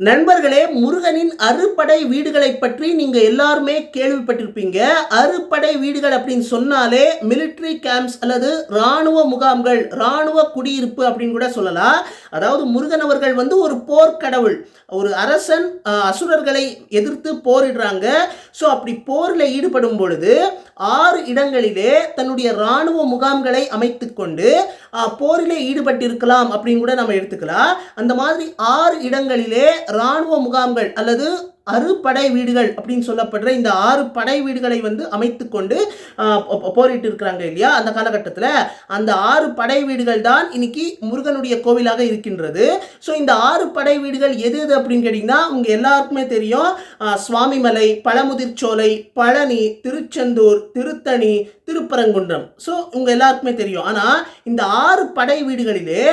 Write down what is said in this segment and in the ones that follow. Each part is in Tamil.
நண்பர்களே முருகனின் அறுபடை வீடுகளை பற்றி நீங்க எல்லாருமே கேள்விப்பட்டிருப்பீங்க. அறுபடை வீடுகள் அப்படின்னு சொன்னாலே மிலிட்ரி கேம்ப்ஸ் அல்லது ராணுவ முகாம்கள் ராணுவ குடியிருப்பு அப்படின்னு கூட சொல்லலாம். அதாவது முருகன் அவர்கள் வந்து ஒரு போர்க்கடவுள் ஒரு அரசன் அசுரர்களை எதிர்த்து போரிடுறாங்க. ஸோ அப்படி போரில் ஈடுபடும் பொழுது ஆறு இடங்களிலே தன்னுடைய ராணுவ முகாம்களை அமைத்து கொண்டு போரிலே ஈடுபட்டிருக்கலாம் அப்படின்னு கூட நம்ம எடுத்துக்கலாம். அந்த மாதிரி ஆறு இடங்களிலே ராணுவ முகாம்கள் அல்லது அறுபடை வீடுகள் அப்படின்னு சொல்லப்படுற இந்த ஆறு படை வீடுகளை வந்து அமைத்து கொண்டு போரிட்டு இருக்கிறாங்க இல்லையா? அந்த காலகட்டத்தில். அந்த ஆறு படை வீடுகள் தான் இன்னைக்கு முருகனுடைய கோவிலாக இருக்கின்றது. ஸோ இந்த ஆறு படை வீடுகள் எது எது அப்படின்னு கேட்டிங்கன்னா உங்கள் எல்லாருக்குமே தெரியும். சுவாமிமலை பழமுதிர்ச்சோலை பழனி திருச்செந்தூர் திருத்தணி திருப்பரங்குன்றம். ஸோ உங்கள் எல்லாருக்குமே தெரியும். ஆனால் இந்த ஆறு படை வீடுகளிலே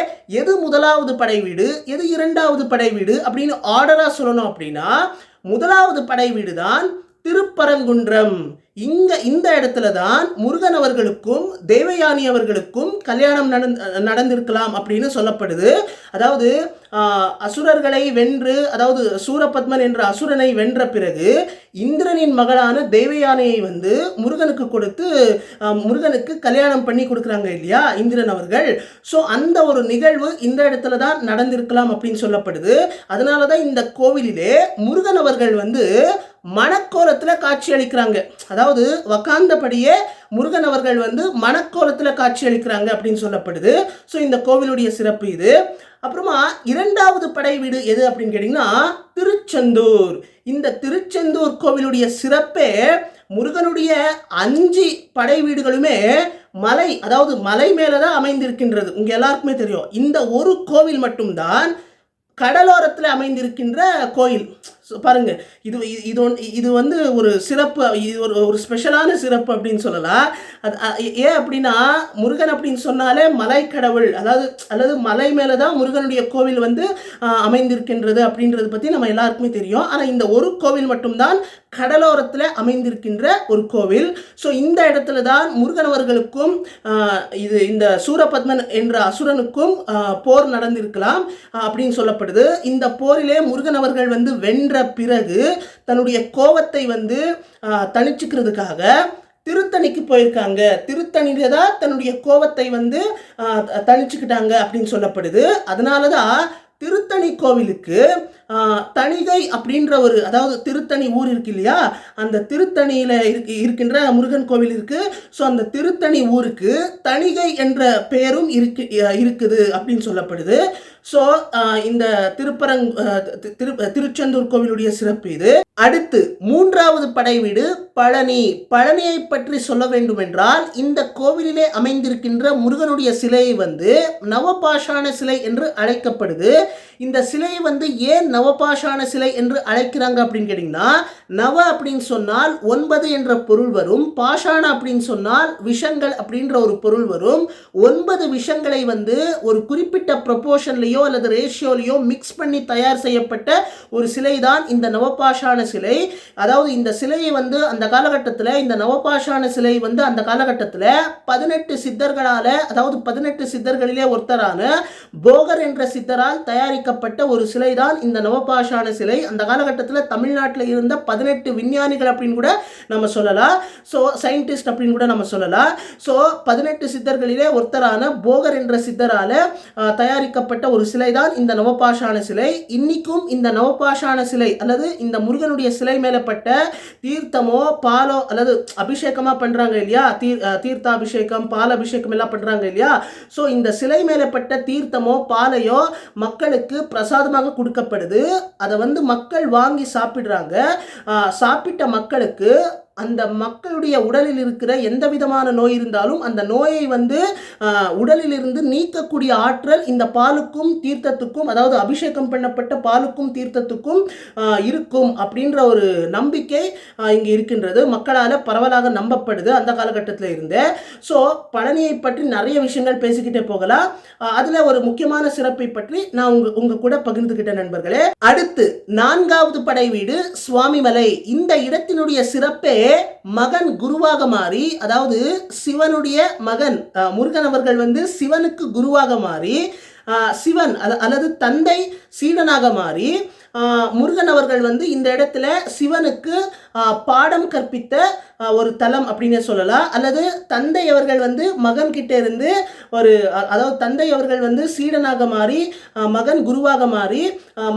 எது முதலாவது படை வீடு எது இரண்டாவது படை வீடு அப்படின்னு ஆர்டராக சொல்லணும் அப்படின்னா முதலாவது படை வீடுதான் திருப்பரங்குன்றம். இங்க இந்த இடத்துல தான் முருகன் அவர்களுக்கும் தேவயானி அவர்களுக்கும் கல்யாணம் நடந் நடந்திருக்கலாம் அப்படின்னு சொல்லப்படுது. அதாவது அசுரர்களை வென்று அதாவது சூரபத்மன் என்ற அசுரனை வென்ற பிறகு இந்திரனின் மகளான தேவயானையை வந்து முருகனுக்கு கொடுத்து முருகனுக்கு கல்யாணம் பண்ணி கொடுக்குறாங்க இல்லையா இந்திரன் அவர்கள். ஸோ அந்த ஒரு நிகழ்வு இந்த இடத்துல தான் நடந்திருக்கலாம் அப்படின்னு சொல்லப்படுது. அதனால தான் இந்த கோவிலிலே முருகன் அவர்கள் வந்து மணக்கோலத்தில் காட்சி அளிக்கிறாங்க. அதாவது உக்காந்தபடியே முருகன் அவர்கள் வந்து மணக்கோலத்தில் காட்சி அளிக்கிறாங்க அப்படின்னு சொல்லப்படுது. ஸோ இந்த கோவிலுடைய சிறப்பு இது. அப்புறமா இரண்டாவது படை வீடு எது அப்படின்னு கேட்டிங்கன்னா திருச்செந்தூர். இந்த திருச்செந்தூர் கோவிலுடைய சிறப்பே முருகனுடைய அஞ்சு படை வீடுகளுமே மலை அதாவது மலை மேலே தான் அமைந்திருக்கின்றது. உங்கள் எல்லாருக்குமே தெரியும். இந்த ஒரு கோவில் மட்டும்தான் கடலோரத்தில் அமைந்திருக்கின்ற கோயில். ஸோ பாருங்க. இது இது- இது ஒன்- இது வந்து ஒரு சிறப்பு இது ஒரு ஒரு ஸ்பெஷலான சிறப்பு அப்படின்னு சொல்லலாம் அது ஏன் அப்படின்னா முருகன் அப்படின்னு சொன்னாலே மலை கடவுள். அதாவது அல்லது மலை மேலே தான் முருகனுடைய கோவில் வந்து அமைந்திருக்கின்றது அப்படின்றது பற்றி நம்ம எல்லாருக்குமே தெரியும். ஆனால் இந்த ஒரு கோவில் மட்டும்தான் கடலோரத்தில் அமைந்திருக்கின்ற ஒரு கோவில். ஸோ இந்த இடத்துல தான் முருகன் அவர்களுக்கும் இது இந்த சூரபத்மன் என்ற அசுரனுக்கும் போர் நடந்திருக்கலாம் அப்படின்னு சொல்லப்படுது. இந்த போரிலே முருகன் அவர்கள் வந்து வென்ற பிறகு தன்னுடைய கோபத்தை வந்து தணிச்சுக்கிறதுக்காக திருத்தணிக்கு போயிருக்காங்க. திருத்தணியில தான் தன்னுடைய கோபத்தை வந்து தணிச்சுக்கிட்டாங்க அப்படின்னு சொல்லப்படுது. அதனால தான் திருத்தணி கோவிலுக்கு தணிகை அப்படின்ற ஒரு அதாவது திருத்தணி ஊர் இருக்கு இல்லையா? அந்த திருத்தணியில் இருக்கு இருக்கின்ற முருகன் கோவில் இருக்குது ஸோ அந்த திருத்தணி ஊருக்கு தணிகை என்ற பெயரும் இருக்கு இருக்குது அப்படின்னு சொல்லப்படுது. ஸோ இந்த திருப்பரங் திரு திருச்செந்தூர் கோவிலுடைய சிறப்பு இது. அடுத்து மூன்றாவது படை வீடு பழனி. பழனியை பற்றி சொல்ல வேண்டும் என்றால் இந்த கோவிலிலே அமைந்திருக்கின்ற முருகனுடைய சிலை வந்து நவபாஷான சிலை என்று அழைக்கப்படுது. இந்த சிலை வந்து ஏன் நவபாஷான சிலை என்று அழைக்கிறாங்க அப்படின்னு கேட்டிங்கன்னா நவ அப்படின்னு சொன்னால் ஒன்பது என்ற பொருள் வரும் பாஷான அப்படின்னு சொன்னால் விஷங்கள் அப்படின்ற ஒரு பொருள் வரும். ஒன்பது விஷங்களை வந்து ஒரு குறிப்பிட்ட ப்ரப்போர்ஷன்லேயோ அல்லது ரேஷியோலையோ மிக்ஸ் பண்ணி தயார் செய்யப்பட்ட ஒரு சிலை தான் இந்த நவபாஷான சிலை. அதாவது இந்த சிலையை வந்து அந்த காலகட்டத்தில் இந்த நவபாஷான சிலை வந்து அந்த காலகட்டத்தில் பதினெட்டு சித்தர்களால் அதாவது பதினெட்டு சித்தர்களிலே ஒருத்தரான போகர் என்ற சித்தரால் தயாரிக்கப்பட்ட ஒரு சிலை தான் இந்த நவபாஷான சிலை அந்த காலகட்டத்தில் தமிழ்நாட்டில் இருந்த பதினெட்டு விஞ்ஞானிகள் அப்படின்னு கூட நம்ம சொல்லலாம். ஸோ சயின்டிஸ்ட் அப்படின்னு கூட நம்ம சொல்லலாம். ஸோ பதினெட்டு சித்தர்களிலே ஒருத்தரான போகர் என்ற சித்தரால் தயாரிக்கப்பட்ட ஒரு சிலை தான் இந்த நவபாஷான சிலை. இன்னைக்கும் இந்த நவபாஷான சிலை அல்லது இந்த முருகனுடைய சிலை மேலப்பட்ட தீர்த்தமோ பாலோ அல்லது அபிஷேகமாக பண்ணுறாங்க இல்லையா? தீர் தீர்த்தாபிஷேகம் பாலபிஷேகம் எல்லாம் பண்ணுறாங்க இல்லையா? ஸோ இந்த சிலை மேலப்பட்ட தீர்த்தமோ பாலையோ மக்களுக்கு பிரசாதமாக கொடுக்கப்படுது. அதை வந்து மக்கள் வாங்கி சாப்பிடுறாங்க. சாப்பிட்ட மக்களுக்கு அந்த மக்களுடைய உடலில் இருக்கிற எந்த விதமான நோய் இருந்தாலும் அந்த நோயை வந்து உடலிலிருந்து நீக்கக்கூடிய ஆற்றல் இந்த பாலுக்கும் தீர்த்தத்துக்கும் அதாவது அபிஷேகம் பண்ணப்பட்ட பாலுக்கும் தீர்த்தத்துக்கும் இருக்கும் அப்படின்ற ஒரு நம்பிக்கை இங்கே இருக்கின்றது. மக்களால் பரவலாக நம்பப்படுது அந்த காலகட்டத்தில் இருந்து. ஸோ பழனியை பற்றி நிறைய விஷயங்கள் பேசிக்கிட்டே போகலாம். அதில் ஒரு முக்கியமான சிறப்பை பற்றி நான் உங்க உங்க கூட பகிர்ந்துக்கிட்ட நண்பர்களே. அடுத்து நான்காவது படை வீடு சுவாமிமலை. இந்த இடத்தினுடைய சிறப்பே மகன் குருவாக மாறி அதாவது சிவனுடைய மகன் முருகன் அவர்கள் வந்து சிவனுக்கு குருவாக மாறி சிவன் அல்லது தந்தை சீடனாக மாறி முருகன் அவர்கள் வந்து இந்த இடத்துல சிவனுக்கு பாடம் கற்பித்த ஒரு தலம் அப்படின்னு சொல்லலாம். அல்லது தந்தை அவர்கள் வந்து மகன் கிட்ட இருந்து ஒரு அதாவது தந்தை அவர்கள் வந்து சீடனாக மாறி மகன் குருவாக மாறி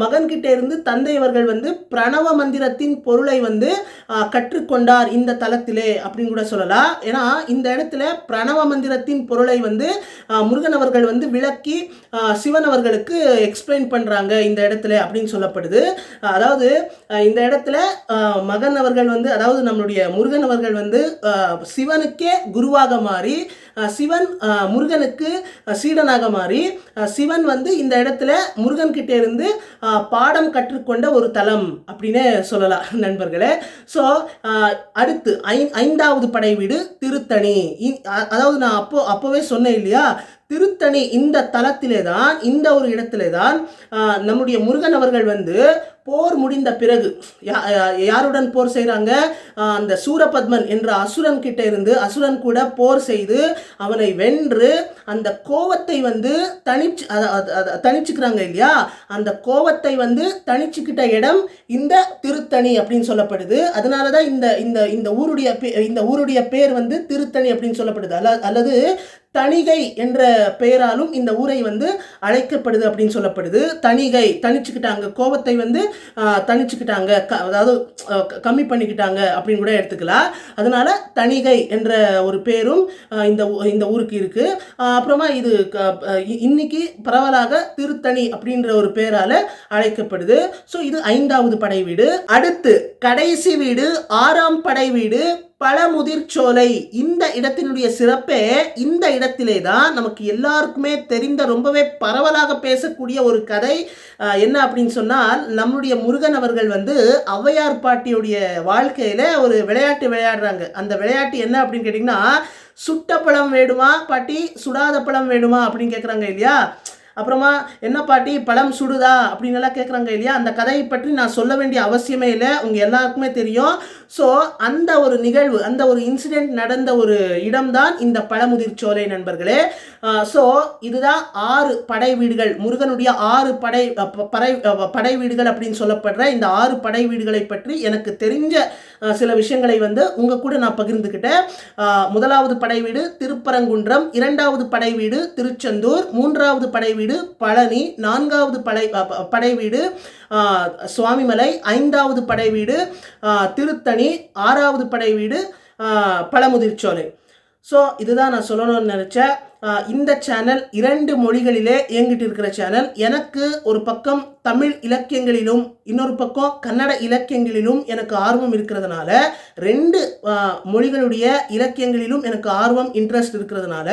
மகன் கிட்ட இருந்து தந்தை அவர்கள் வந்து பிரணவ மந்திரத்தின் பொருளை வந்து கற்றுக்கொண்டார் இந்த தலத்திலே அப்படின்னு கூட சொல்லலாம். ஏன்னா இந்த இடத்துல பிரணவ மந்திரத்தின் பொருளை வந்து முருகன் அவர்கள் வந்து விளக்கி சிவன் அவர்களுக்கு எக்ஸ்பிளைன் பண்ணுறாங்க இந்த இடத்துல அப்படின்னு சொல்லப்படுது. அதாவது இந்த இடத்துல மகன் அவர்கள் வந்து அதாவது நம்மளுடைய முருகன் அவர்கள் வந்து சிவனுக்கே குருவாக மாறி சிவன் முருகனுக்கு சீடனாக மாறி சிவன் வந்து இந்த இடத்துல முருகன்கிட்ட இருந்து பாடம் கற்றுக்கொண்ட ஒரு தலம் அப்படின்னு சொல்லலாம் நண்பர்களே. ஸோ அடுத்து ஐ ஐந்தாவது படை வீடு திருத்தணி. இ- அதாவது நான் அப்போ அப்போவே சொன்னேன் இல்லையா? திருத்தணி இந்த தலத்திலே தான் இந்த ஒரு இடத்திலே தான் நம்முடைய முருகன் அவர்கள் வந்து போர் முடிந்த பிறகு யா- யாருடன் போர் செய்கிறாங்க அந்த சூரபத்மன் என்ற அசுரன் கிட்ட இருந்து அசுரன் கூட போர் செய்து அவனை வென்று அந்த கோவத்தை வந்து தனிச்சு தனிச்சுக்கிறாங்க இல்லையா? அந்த கோவத்தை வந்து தணிச்சுக்கிட்ட இடம் இந்த திருத்தணி அப்படின்னு சொல்லப்படுது. அதனால தான் இந்த இந்த இந்த ஊருடைய பே- இந்த ஊருடைய பேர் வந்து திருத்தணி அப்படின்னு சொல்லப்படுது. அல்ல அல்லது தணிகை என்ற பெயராலும் இந்த ஊரை வந்து அழைக்கப்படுது அப்படின்னு சொல்லப்படுது. தணிகை தணிச்சுக்கிட்டாங்க கோவத்தை வந்து தனிச்சுக்கிட்டாங்க. தணிச்சுக்கிட்டாங்க க- அதாவது கம்மி பண்ணிக்கிட்டாங்க அப்படின்னு கூட எடுத்துக்கலாம். அதனால தணிகை என்ற ஒரு பேரும் இந்த ஊ- இந்த ஊருக்கு இருக்கு. அப்புறமா இது க- இ- இன்னைக்கு பரவலாக திருத்தணி அப்படின்ற ஒரு பேரால அழைக்கப்படுது. ஸோ இது ஐந்தாவது படை வீடு அடுத்து கடைசி வீடு ஆறாம் படை வீடு பழமுதிர்ச்சோலை இந்த இடத்தினுடைய சிறப்பே இந்த இடத்திலே தான் நமக்கு எல்லாருக்குமே தெரிந்த ரொம்பவே பரவலாக பேசக்கூடிய ஒரு கதை. என்ன அப்படின்னு சொன்னால் நம்முடைய முருகன் அவர்கள் வந்து ஔவையார் பாட்டியுடைய வாழ்க்கையில ஒரு விளையாட்டு விளையாடுறாங்க. அந்த விளையாட்டு என்ன அப்படின்னு கேட்டிங்கன்னா சுட்ட பழம் வேணுமா பாட்டி? சுடாத பழம் வேணுமா அப்படின்னு கேட்குறாங்க இல்லையா? அப்புறமா என்ன பாட்டி? பழம் சுடுதா அப்படின்னு எல்லாம் கேட்குறாங்க இல்லையா? அந்த கதையை பற்றி நான் சொல்ல வேண்டிய அவசியமே இல்லை. உங்கள் எல்லாருக்குமே தெரியும். ஸோ அந்த ஒரு நிகழ்வு அந்த ஒரு இன்சிடெண்ட் நடந்த ஒரு இடம்தான் இந்த பழமுதிர் சோலை நண்பர்களே. ஸோ இதுதான் ஆறு படை வீடுகள். முருகனுடைய ஆறு படை படை படை வீடுகள் அப்படின்னு சொல்லப்படுற இந்த ஆறு படை வீடுகளை பற்றி எனக்கு தெரிஞ்ச சில விஷயங்களை வந்து உங்கள் கூட நான் பகிர்ந்துக்கிட்டேன் முதலாவது படை வீடு திருப்பரங்குன்றம் இரண்டாவது படை வீடு திருச்செந்தூர் மூன்றாவது படை வீடு பழனி நான்காவது படை படை வீடு சுவாமிமலை ஐந்தாவது படை வீடு திருத்தணி ஆறாவது படை வீடு பழமுதிர்ச்சோலை. ஸோ இதுதான் நான் சொல்லணும்னு நினச்சேன். இந்த சேனல் இரண்டு மொழிகளிலே இயங்கிட்டு இருக்கிற சேனல் எனக்கு ஒரு பக்கம் தமிழ் இலக்கியங்களிலும் இன்னொரு பக்கம் கன்னட இலக்கியங்களிலும் எனக்கு ஆர்வம் இருக்கிறதுனால ரெண்டு மொழிகளுடைய இலக்கியங்களிலும் எனக்கு ஆர்வம் இன்ட்ரெஸ்ட் இருக்கிறதுனால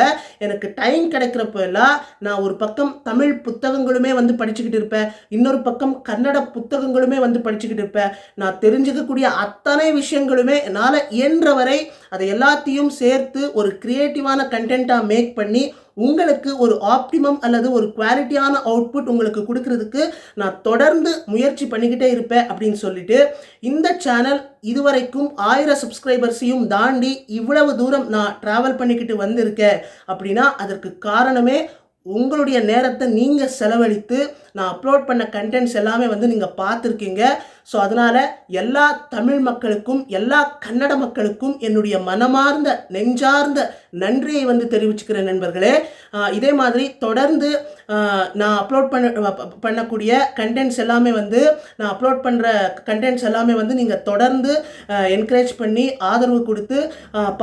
எனக்கு டைம் கிடைக்கிறப்ப எல்லாம் நான் ஒரு பக்கம் தமிழ் புத்தகங்களுமே வந்து படிச்சுக்கிட்டு இருப்பேன். இன்னொரு பக்கம் கன்னட புத்தகங்களுமே வந்து படிச்சுக்கிட்டு இருப்பேன். நான் தெரிஞ்சுக்கக்கூடிய அத்தனை விஷயங்களுமே என்னால் இயன்ற வரை அதை எல்லாத்தையும் சேர்த்து ஒரு கிரியேட்டிவான கண்டென்ட்டாக மேக் பண்ணி உங்களுக்கு ஒரு ஆப்டிமம் அல்லது ஒரு குவாலிட்டியான அவுட்புட் உங்களுக்கு கொடுக்கறதுக்கு நான் தொடர்ந்து முயற்சி பண்ணிக்கிட்டே இருப்பேன் அப்படின்னு சொல்லிட்டு இந்த சேனல் இதுவரைக்கும் ஆயிரம் சப்ஸ்கிரைபர்ஸையும் தாண்டி இவ்வளவு தூரம் நான் ட்ராவல் பண்ணிக்கிட்டு வந்திருக்கேன் அப்படின்னா அதற்கு காரணமே உங்களுடைய நேரத்தை நீங்கள் செலவழித்து நான் அப்லோட் பண்ண கண்டென்ட்ஸ் எல்லாமே வந்து நீங்கள் பார்த்துருக்கீங்க. ஸோ அதனால் எல்லா தமிழ் மக்களுக்கும் எல்லா கன்னட மக்களுக்கும் என்னுடைய மனமார்ந்த நெஞ்சார்ந்த நன்றியை வந்து தெரிவிச்சுக்கிறேன் நண்பர்களே. இதே மாதிரி தொடர்ந்து நான் அப்லோட் பண்ண பண்ணக்கூடிய கண்டென்ட்ஸ் எல்லாமே வந்து நான் அப்லோட் பண்ணுற கண்டென்ட்ஸ் எல்லாமே வந்து நீங்கள் தொடர்ந்து என்கரேஜ் பண்ணி ஆதரவு கொடுத்து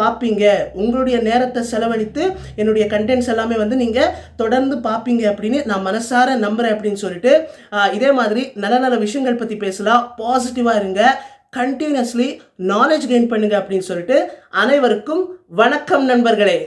பார்ப்பீங்க. உங்களுடைய நேரத்தை செலவழித்து என்னுடைய கண்டென்ட்ஸ் எல்லாமே வந்து நீங்கள் தொடர்ந்து பார்ப்பீங்க அப்படின்னு நான் மனசார நம்புகிறேன் அப்படின்னு சொல்லிட்டு இதே மாதிரி நல்ல நல்ல விஷயங்கள் பற்றி பேசலாம் பாசிட்டிவாக இருங்க. கண்டினியூஸ்லி நாலேஜ் கெயின் பண்ணுங்க அப்படின்னு சொல்லிட்டு அனைவருக்கும் வணக்கம் நண்பர்களே.